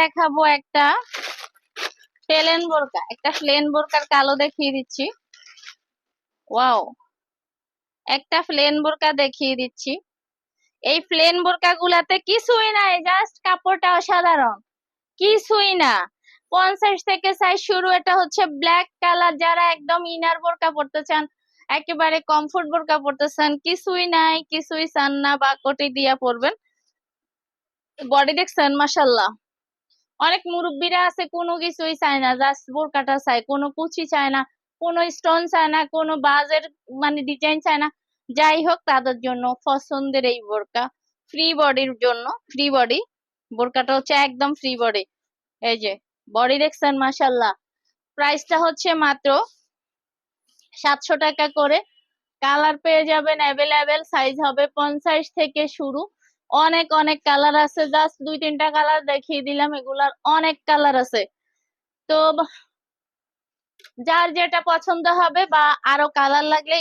দেখাবো, একটা প্লেন বোরকা, একটা প্লেন বোরকার কালো দেখিয়ে দিচ্ছি। ওয়াও একটা প্লেন বোরকা দেখিয়ে দিচ্ছি। এই প্লেন বোরকা গুলাতে কিছুই নাই জাস্ট কাপড়টা অসাধারণ। কিছুই না। পঞ্চাশ থেকে সাইজ শুরু, এটা হচ্ছে ব্ল্যাক কালার যারা একদম ইনার বোরকা পড়তে চান, একেবারে কমফোর্ট বোরকা পড়তে চান, কিছুই নাই, কিছুই চান না বা কোটি দিয়া পরবেন। বডি দেখছেন মাসাল্লাহ অনেক মুরব্বীরা আছে, কোনো কিছুই চায় না জাস্ট বোরকাটা চায়, কোনো কুচি চায় না, কোনো স্টোন চায় না, কোনো বাজের মানে ডিজাইন চায় না, যাই হোক তাদের জন্য পছন্দের এই বোরকা ফ্রি বডির জন্য ফ্রি বডি বোরকাটা হচ্ছে একদম ফ্রি বডি এই যে বডি দেখছেন মাসাল্লাহ প্রাইসটা হচ্ছে মাত্র সাতশো টাকা করে কালার পেয়ে যাবেন অ্যাভেলেবেল সাইজ হবে পঞ্চাশ থেকে শুরু অনেক অনেক কালার আছে। জাস্ট দুই, তিনটা কালার দেখিয়ে দিলাম। এগুলার অনেক কালার আছে। তো যার যেটা পছন্দ হবে বা আরও কালার লাগলে